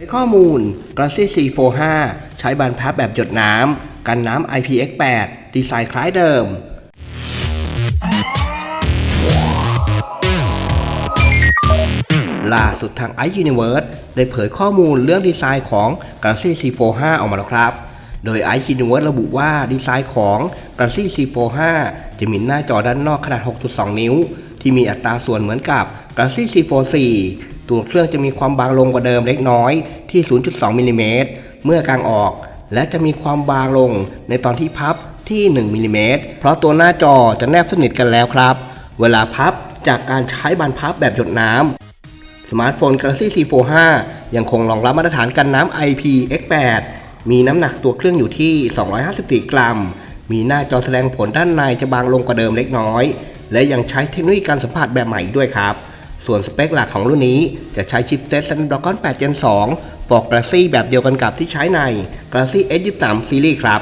ในข้อมูล Galaxy C45 ใช้บานพับแบบหยดน้ำ กันน้ำ IPX8 ดีไซน์คล้ายเดิม ล่าสุดทาง i Universe ได้เผยข้อมูลเรื่องดีไซน์ของ Galaxy C45 ออกมาแล้วครับ โดย i Universe ระบุว่าดีไซน์ของ Galaxy C45 จะมีหน้าจอด้านนอกขนาด 6.2 นิ้ว ที่มีอัตราส่วนเหมือนกับ Galaxy C44 ตัวเครื่องจะมีความบางลงกว่าเดิมเล็กน้อยที่ 0.2มิลลิเมตรเมื่อกางออก และจะมีความบางลงในตอนที่พับที่1มิลลิเมตรเพราะตัวหน้าจอจะแนบสนิทกันแล้วครับ เวลาพับจากการใช้บานพับแบบหยดน้ำสมาร์ทโฟน Galaxy C45 ยังคงรองรับมาตรฐานกันน้ำ IPX8 มีน้ำหนักตัวเครื่องอยู่ที่ 254 กรัม มีหน้าจอแสดงผลด้านในจะบางลงกว่าเดิมเล็กน้อย และยังใช้เทคโนโลยีการสัมผัสแบบใหม่ด้วยครับ ส่วนสเปคหลักของรุ่นนี้จะใช้ชิปเซ็ต Snapdragon 8 Gen 2 for Galaxy แบบเดียวกันกับที่ใช้ใน Galaxy S23 Series ครับ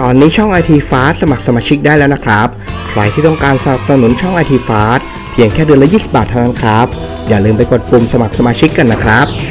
ตอนนี้ช่อง IT Fast สมัครสมาชิกได้แล้วนะครับ ใครที่ต้องการสนับสนุนช่อง IT Fast เพียงแค่เดือนละ 20 บาทเท่านั้นครับ อย่าลืมไปกดปุ่มสมัครสมาชิกกันนะครับ